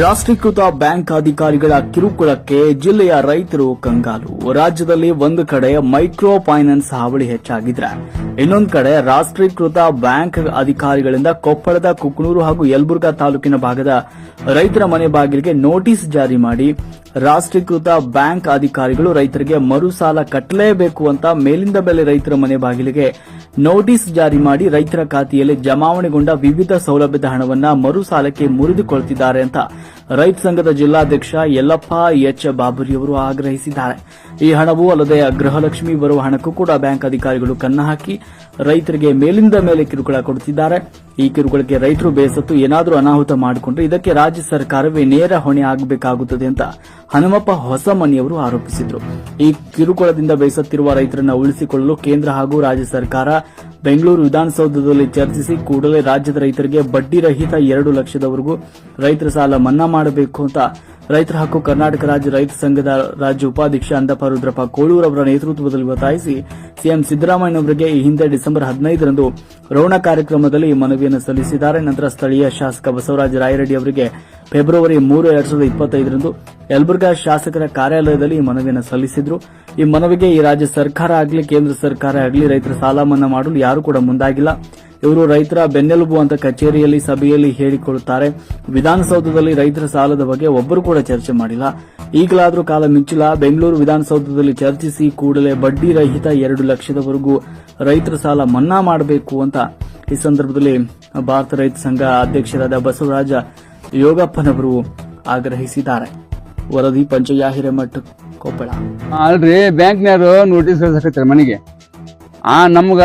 ರಾಷ್ಟ್ರೀಕೃತ ಬ್ಯಾಂಕ್ ಅಧಿಕಾರಿಗಳ ಕಿರುಕುಳಕ್ಕೆ ಜಿಲ್ಲೆಯ ರೈತರು ಕಂಗಾಲು. ರಾಜ್ಯದಲ್ಲಿ ಒಂದು ಕಡೆ ಮೈಕ್ರೋ ಫೈನಾನ್ಸ್ ಹಾವಳಿ ಹೆಚ್ಚಾಗಿದ್ರೆ, ಇನ್ನೊಂದು ಕಡೆ ರಾಷ್ಟ್ರೀಕೃತ ಬ್ಯಾಂಕ್ ಅಧಿಕಾರಿಗಳಿಂದ ಕೊಪ್ಪಳದ ಕುಕ್ನೂರು ಹಾಗೂ ಯಲಬುರ್ಗಾ ತಾಲೂಕಿನ ಭಾಗದ ರೈತರ ಮನೆ ಬಾಗಿಲಿಗೆ ನೋಟಿಸ್ ಜಾರಿ ಮಾಡಿ, ರಾಷ್ಟ್ರೀಕೃತ ಬ್ಯಾಂಕ್ ಅಧಿಕಾರಿಗಳು ರೈತರಿಗೆ ಮರು ಸಾಲ ಕಟ್ಟಲೇಬೇಕು ಅಂತ ಮೇಲಿಂದ ಬೆಲೆ ರೈತರ ಮನೆ ಬಾಗಿಲಿಗೆ ನೋಟಿಸ್ ಜಾರಿ ಮಾಡಿ ರೈತರ ಖಾತೆಯಲ್ಲಿ ಜಮಾವಣೆಗೊಂಡ ವಿವಿಧ ಸೌಲಭ್ಯದ ಹಣವನ್ನು ಮರು ಸಾಲಕ್ಕೆ ಮುರಿದುಕೊಳ್ತಿದ್ದಾರೆ ಅಂತ ರೈತ ಸಂಘದ ಜಿಲ್ಲಾಧ್ಯಕ್ಷ ಯಲ್ಲಪ್ಪ ಎಚ್ ಬಾಬುರಿಯವರು ಆಗ್ರಹಿಸಿದ್ದಾರೆ. ಈ ಹಣವು ಅಲ್ಲದೆ ಗೃಹಲಕ್ಷ್ಮಿ ಬರುವ ಹಣಕ್ಕೂ ಕೂಡ ಬ್ಯಾಂಕ್ ಅಧಿಕಾರಿಗಳು ಕನ್ನ ಹಾಕಿ ರೈತರಿಗೆ ಮೇಲಿಂದ ಮೇಲೆ ಕಿರುಕುಳ ಕೊಡುತ್ತಿದ್ದಾರೆ. ಈ ಕಿರುಗಳಿಗೆ ರೈತರು ಬೇಸತ್ತು ಏನಾದರೂ ಅನಾಹುತ ಮಾಡಿಕೊಂಡ್ರೆ ಇದಕ್ಕೆ ರಾಜ್ಯ ಸರ್ಕಾರವೇ ನೇರ ಹೊಣೆ ಆಗಬೇಕಾಗುತ್ತದೆ ಅಂತ ಹನುಮಪ್ಪ ಹೊಸಮನಿಯವರು ಆರೋಪಿಸಿದರು. ಈ ಕಿರುಕುಳದಿಂದ ಬೇಸತ್ತಿರುವ ರೈತರನ್ನು ಉಳಿಸಿಕೊಳ್ಳಲು ಕೇಂದ್ರ ಹಾಗೂ ರಾಜ್ಯ ಸರ್ಕಾರ ಬೆಂಗಳೂರು ವಿಧಾನಸೌಧದಲ್ಲಿ ಚರ್ಚಿಸಿ ಕೂಡಲೇ ರಾಜ್ಯದ ರೈತರಿಗೆ ಬಡ್ಡಿ ರಹಿತ ಎರಡು ಲಕ್ಷದವರೆಗೂ ರೈತರ ಸಾಲ ಮನ್ನಾ ಮಾಡಬೇಕು ಅಂತ ರೈತರ ಹಕ್ಕು ಕರ್ನಾಟಕ ರಾಜ್ಯ ರೈತ ಸಂಘದ ರಾಜ್ಯ ಉಪಾಧ್ಯಕ್ಷ ಅಂದಪ್ಪ ರುದ್ರಪ್ಪ ಕೋಳೂರ್ ಅವರ ನೇತೃತ್ವದಲ್ಲಿ ಒತ್ತಾಯಿಸಿ ಸಿಎಂ ಸಿದ್ದರಾಮಯ್ಯನವರಿಗೆ ಈ ಹಿಂದೆ ಡಿಸೆಂಬರ್ ಹದಿನೈದರಂದು ರೋಣ ಕಾರ್ಯಕ್ರಮದಲ್ಲಿ ಮನವಿಯನ್ನು ಸಲ್ಲಿಸಿದ್ದಾರೆ. ನಂತರ ಸ್ಥಳೀಯ ಶಾಸಕ ಬಸವರಾಜ ರಾಯರೆಡ್ಡಿ ಅವರಿಗೆ ಫೆಬ್ರವರಿ ಮೂರು, ಎರಡ್ ಸಾವಿರದ ಇಪ್ಪತ್ತೈದರಂದು ಯಲಬುರ್ಗಾ ಶಾಸಕರ ಕಾರ್ಯಾಲಯದಲ್ಲಿ ಈ ಮನವಿಯನ್ನು ಸಲ್ಲಿಸಿದ್ರು. ಈ ಮನವಿಗೆ ಈ ರಾಜ್ಯ ಸರ್ಕಾರ ಆಗಲಿ, ಕೇಂದ್ರ ಸರ್ಕಾರ ಆಗಲಿ ರೈತರ ಸಾಲ ಮನ್ನಾ ಮಾಡಲು ಯಾರು ಕೂಡ ಮುಂದಾಗಿಲ್ಲ. ಇವರು ರೈತರ ಬೆನ್ನೆಲುಬು ಅಂತ ಕಚೇರಿಯಲ್ಲಿ, ಸಭೆಯಲ್ಲಿ ಹೇಳಿಕೊಳ್ಳುತ್ತಾರೆ ವಿಧಾನಸೌಧದಲ್ಲಿ ರೈತರ ಸಾಲದ ಬಗ್ಗೆ ಒಬ್ಬರು ಕೂಡ ಚರ್ಚೆ ಮಾಡಿಲ್ಲ. ಈಗಲಾದರೂ ಕಾಲ ಮಿಂಚಿಲ್ಲ. ಬೆಂಗಳೂರು ವಿಧಾನಸೌಧದಲ್ಲಿ ಚರ್ಚಿಸಿ ಕೂಡಲೇ ಬಡ್ಡಿ ರಹಿತ ಎರಡು ಲಕ್ಷದವರೆಗೂ ರೈತರ ಸಾಲ ಮನ್ನಾ ಮಾಡಬೇಕು ಅಂತ ಈ ಸಂದರ್ಭದಲ್ಲಿ ಭಾರತ ರೈತ ಸಂಘ ಅಧ್ಯಕ್ಷರಾದ ಬಸವರಾಜ ಯೋಗಪ್ಪನವರು ಆಗ್ರಹಿಸಿದ್ದಾರೆ. ವರದಿ ಪಂಚಯ್ಯ ಕೊಪ್ಪಳ. ಅಲ್ರಿ, ಬ್ಯಾಂಕ್ನವರು ನೋಟಿಸ್ ಕಳ್ಸಕತ್ತಾರೆ ಮನೆಗೆ. ಆ, ನಮ್ಗ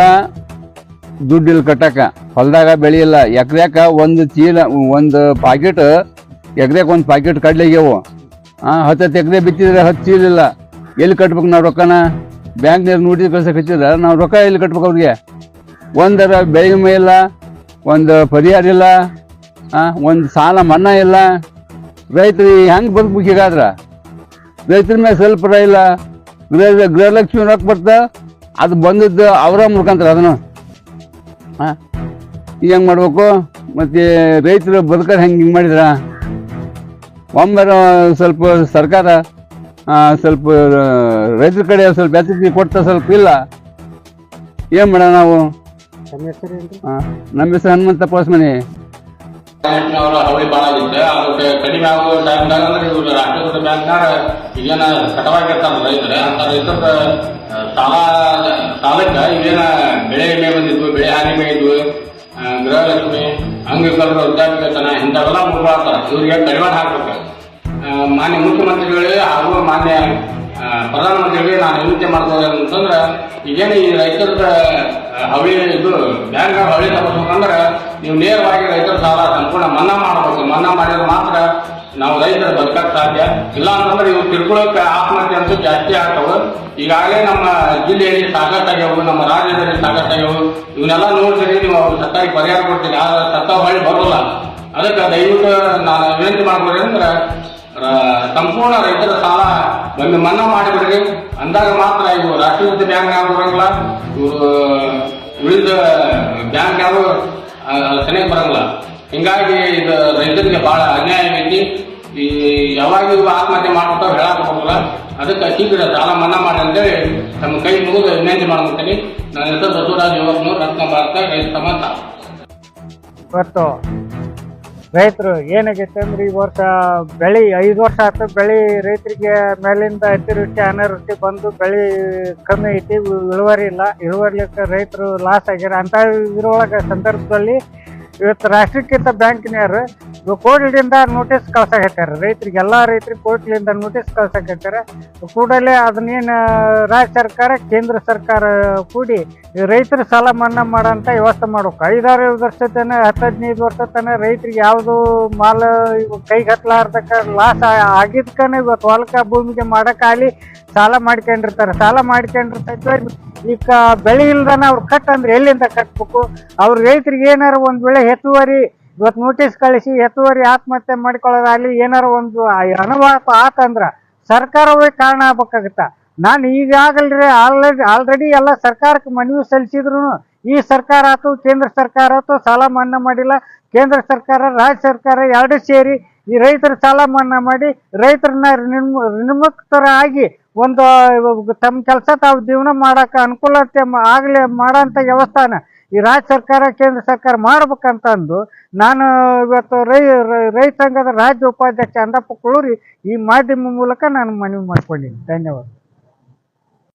ದುಡ್ಡು ಇಲ್ಲಿ ಕಟ್ಟಕ ಹೊಲದಾಗ ಬೆಳೆಯಿಲ್ಲ. ಎಕ್ರ್ಯಾಕ ಒಂದು ಚೀಲ, ಒಂದು ಪಾಕೆಟ್ ಎಕ್ರ್ಯಾಕ ಒಂದು ಪಾಕೆಟ್ ಕಡ್ಲಿಗೆವು ಆ ಹತ್ತು ಎಕ್ರೆ ಬಿತ್ತಿದ್ರೆ ಹತ್ತು ಚೀಲ ಇಲ್ಲ. ಎಲ್ಲಿ ಕಟ್ಬೇಕು ನಾವು ರೊಕ್ಕನ? ಬ್ಯಾಂಕ್ನವ್ರು ಕಳ್ಸಕ್ಕೆ ಹಚ್ಚಿದ್ರೆ ನಾವು ರೊಕ್ಕ ಎಲ್ಲಿ ಕಟ್ಬೇಕು ಅವ್ರಿಗೆ? ಒಂದರ ಬೆಳೆ ವಿಮೆ ಇಲ್ಲ, ಒಂದು ಪರಿಹಾರ ಇಲ್ಲ ಒಂದು ಸಾಲ ಮನ್ನಾ ಇಲ್ಲ. ರೈತರು ಹೆಂಗೆ ಬದುಕ್ಬೇಕು ಹೀಗಾದ್ರ? ರೈತರ ಮೇಲೆ ಸ್ವಲ್ಪ ಇಲ್ಲ ಗೃಹ, ಗೃಹಲಕ್ಷ್ಮಿ ರೊಕ್ಕ ಬರ್ತಾ, ಅದು ಬಂದದ್ದು ಅವರ ಮುಖಾಂತರ ಅದನ್ನು. ಹಾಂ ಹೆಂಗೆ ಮಾಡಬೇಕು? ಮತ್ತು ರೈತರು ಬದುಕೋದು ಹೆಂಗೆ ಹಿಂಗೆ ಮಾಡಿದ್ರ? ಒಮ್ಮೆ ಸ್ವಲ್ಪ ಸರ್ಕಾರ ಸ್ವಲ್ಪ ರೈತರ ಕಡೆ ಸ್ವಲ್ಪ ಎಚ್ಚರಿಕೆ ಕೊಡ್ತಾ ಸ್ವಲ್ಪ ಇಲ್ಲ. ಏನು ಮಾಡೋಣ ನಾವು? ಹಾಂ ನಮ್ಮ ಹೆಸರು ಹನುಮಂತ ಪೋಸ್ಮನಿ. ಅವರ ಅವಳಿ ಭಾಳ ಆಗಿತ್ತು. ಅದಕ್ಕೆ ಕಡಿಮೆ ಆಗೋ ಟೈಮ್ದಾಗ ಅಂದ್ರೆ ಇವ್ರು ರಾಷ್ಟ್ರೀಕೃತ ಬ್ಯಾಂಕ್ನಾಗ ಈಗೇನ ಕಟವಾಗಿರ್ತಾರ ರೈತರ. ಅಂತ ರೈತರ ಸಾಲ ಸಾಲಕ್ಕ ಈಗೇನ ಬೆಳೆ ವಿಮೆ ಬಂದಿದ್ವು ಬೆಳೆ ಹಾನಿ ಆ, ಗೃಹಲಕ್ಷ್ಮಿ ಅಂಗವಿಕಲರ ವೃದ್ಧಾಪ್ಯತನ ಇಂಥವೆಲ್ಲ ಮುಗಿದಾಡ್ತಾರ ಇವರಿಗೆ ಕಡಿವಾಣ ಹಾಕ್ಬೇಕು. ಮಾನ್ಯ ಮುಖ್ಯಮಂತ್ರಿಗಳಿಗೆ ಹಾಗೂ ಮಾನ್ಯ ಪ್ರಧಾನಮಂತ್ರಿಗಳಿಗೆ ನಾನು ವಿನಂತಿ ಮಾಡ್ಬೋದು ಅಂತಂದ್ರೆ ಈಗೇನು ಈ ರೈತರ ಹವಳಿ ಇದು ಬ್ಯಾಂಕ್ ಹವಳಿ ತಗೋಬೇಕಂದ್ರೆ ನೀವು ನೇರವಾಗಿ ರೈತರ ಸಾಲ ಸಂಪೂರ್ಣ ಮನ್ನಾ ಮಾಡಬೇಕು. ಮನ್ನಾ ಮಾಡಿದ್ರೆ ಮಾತ್ರ ನಾವು ರೈತರು ಬದುಕಕ್ಕೆ ಸಾಧ್ಯ. ಇಲ್ಲ ಅಂತಂದ್ರೆ ಇವು ತಿಳ್ಕೊಳ್ಳೋಕೆ ಆತ್ಮಹತ್ಯೆ ಅಂತೂ ಜಾಸ್ತಿ ಆಗ್ತವೆ. ಈಗಾಗಲೇ ನಮ್ಮ ಜಿಲ್ಲೆಯಲ್ಲಿ ಸಾಕಷ್ಟಾಗ್ಯಾವು ನಮ್ಮ ರಾಜ್ಯದಲ್ಲಿ ಸಾಕಷ್ಟಾಗ್ಯಾವು ಇವನ್ನೆಲ್ಲ ನೋಡ್ತೀರಿ ನೀವು ಅವ್ರು ಸರ್ಕಾರಿ ಪರಿಹಾರ ಕೊಡ್ತೀರಿ ಆದ್ರೆ ಸತ್ತ ಹೊಳ್ಳಿ ಬರೋಲ್ಲ. ಅದಕ್ಕೆ ದಯವಿಟ್ಟು ನಾನು ವಿನಂತಿ ಮಾಡ್ಬೋದು ಅಂದ್ರೆ ಸಂಪೂರ್ಣ ರೈತರ ಸಾಲ ಒಂದು ಮನ್ನಾ ಮಾಡಿಬಿಡ್ರಿ. ಅಂದಾಗ ಮಾತ್ರ ಇವು ರಾಷ್ಟ್ರೀಯ ಬ್ಯಾಂಕ್ ಯಾವ ಬರೋಲ್ಲ ಇವರು ಉಳಿದ ಬ್ಯಾಂಕ್ ಯಾವ ಸರಿಯಾಗಿ ಬರಂಗಿಲ್ಲ. ಹಿಂಗಾಗಿ ಇದು ರೈತರಿಗೆ ಬಹಳ ಅನ್ಯಾಯ ಐತಿ ಈ ಯಾವಾಗ ಆತ್ಮಹತ್ಯೆ ಮಾಡ್ಬಿಟ್ಟು ಹೇಳಕ್ ಹೋಗಲ್ಲ ಅದಕ್ಕೆ ಶೀಘ್ರ ಸಾಲ ಮನ್ನಾ ಮಾಡಿ ಅಂತೇಳಿ ತಮ್ಮ ಕೈ ಮುಗಿದು ವಿನಂತಿ ಮಾಡ್ಕೊತೀನಿ ನನ್ನ ಹೆಸರು ಬಸವರಾಜ್ ಯುವಕನು ರತ್ನ ಭಾರತ ರೈತ ಇವತ್ತು ರೈತರು ಏನಾಗೈತೆ ಅಂದ್ರೆ ಈ ವರ್ಷ ಬೆಳೆ ಐದು ವರ್ಷ ಆಯ್ತು ಬೆಳೆ ರೈತರಿಗೆ ಮೇಲಿಂದ ಅತಿವೃಷ್ಟಿ, ಅನಾವೃಷ್ಟಿ ಬಂದು ಬೆಳೆ ಕಮ್ಮಿ ಐತಿ ಇಳು- ಇಳುವರಿ ಇಲ್ಲ. ಇಳುವರಿಲಿಕ್ಕೆ ರೈತರು ಲಾಸ್ ಆಗ್ಯಾರ ಅಂತ ಇದ್ರೊಳಗೆ ಸಂದರ್ಭದಲ್ಲಿ ಇವತ್ತು ರಾಷ್ಟ್ರೀಕೃತ ಬ್ಯಾಂಕಿನವರು ಕೋರ್ಟ್ಲಿಂದ ನೋಟಿಸ್ ಕಳ್ಸಕತ್ತಾರೆ ರೈತರಿಗೆ ಎಲ್ಲ ರೈತರಿಗೆ ಕೋರ್ಟ್ಲಿಂದ ನೋಟಿಸ್ ಕಳ್ಸಕತ್ತಾರೆ ಕೂಡಲೇ ಅದನ್ನೇನು ರಾಜ್ಯ ಸರ್ಕಾರ, ಕೇಂದ್ರ ಸರ್ಕಾರ ಕೂಡಿ ರೈತರು ಸಾಲ ಮನ್ನಾ ಮಾಡೋಂಥ ವ್ಯವಸ್ಥೆ ಮಾಡ್ಬೇಕು. ಐದಾರು ವರ್ಷ ತನ ಹತ್ತು ಹದಿನೈದು ವರ್ಷ ತನ ರೈತರಿಗೆ ಯಾವುದು ಮಾಲ್ ಕೈಗೆ ಲಾಸ್ ಆಗಿದ್ಕನ ಇವತ್ತು ಹೊಲಕ್ಕೆ, ಭೂಮಿಗೆ ಮಾಡೋಕ್ಕಾಗಲಿ ಸಾಲ ಮಾಡ್ಕೊಂಡಿರ್ತಾರೆ. ಸಾಲ ಮಾಡ್ಕೊಂಡಿರ್ತೈತೆ ಈಗ ಬೆಳೆ ಇಲ್ದನ ಅವ್ರು ಕಟ್ ಅಂದ್ರೆ ಎಲ್ಲಿಂದ ಕಟ್ಬೇಕು? ಅವ್ರ ರೈತರಿಗೆ ಏನಾರ ಒಂದು ಬೆಳೆ ಹೆಚ್ಚುವರಿ ಇವತ್ತು ನೋಟಿಸ್ ಕಳಿಸಿ ಹೆಚ್ಚುವರಿ ಆತ್ಮಹತ್ಯೆ ಮಾಡ್ಕೊಳ್ಳೋದಾಗಲಿ ಏನಾರ ಒಂದು ಅನುಭವ ಆತಂದ್ರ ಸರ್ಕಾರವೇ ಕಾರಣ ಆಗ್ಬೇಕಾಗತ್ತ? ನಾನು ಈಗಾಗಲ್ರಿ ಆಲ್ರೆಡಿ ಆಲ್ರೆಡಿ ಎಲ್ಲ ಸರ್ಕಾರಕ್ಕೆ ಮನವಿ ಸಲ್ಲಿಸಿದ್ರು ಈ ಸರ್ಕಾರ ಆಯ್ತು ಕೇಂದ್ರ ಸರ್ಕಾರ ಆಯ್ತು ಸಾಲ ಮನ್ನಾ ಮಾಡಿಲ್ಲ. ಕೇಂದ್ರ ಸರ್ಕಾರ, ರಾಜ್ಯ ಸರ್ಕಾರ ಎರಡೂ ಸೇರಿ ಈ ರೈತರ ಸಾಲ ಮನ್ನಾ ಮಾಡಿ ರೈತರನ್ನ ಆಗಿ ಒಂದು, ತಮ್ಮ ಕೆಲಸ ತಾವು ಜೀವನ ಮಾಡಕ್ಕೆ ಅನುಕೂಲತೆ ಆಗ್ಲಿ ಮಾಡೋಂಥ ವ್ಯವಸ್ಥಾನ ಈ ರಾಜ್ಯ ಸರ್ಕಾರ, ಕೇಂದ್ರ ಸರ್ಕಾರ ಮಾಡ್ಬೇಕಂತಂದು ನಾನು ಇವತ್ತು ರೈ ರೈತ ಸಂಘದ ರಾಜ್ಯ ಉಪಾಧ್ಯಕ್ಷ ಅಂದಪ್ಪ ಕುಳೂರಿ ಈ ಮಾಧ್ಯಮ ಮೂಲಕ ನಾನು ಮನವಿ ಮಾಡ್ಕೊಂಡಿದ್ದೀನಿ ಧನ್ಯವಾದ.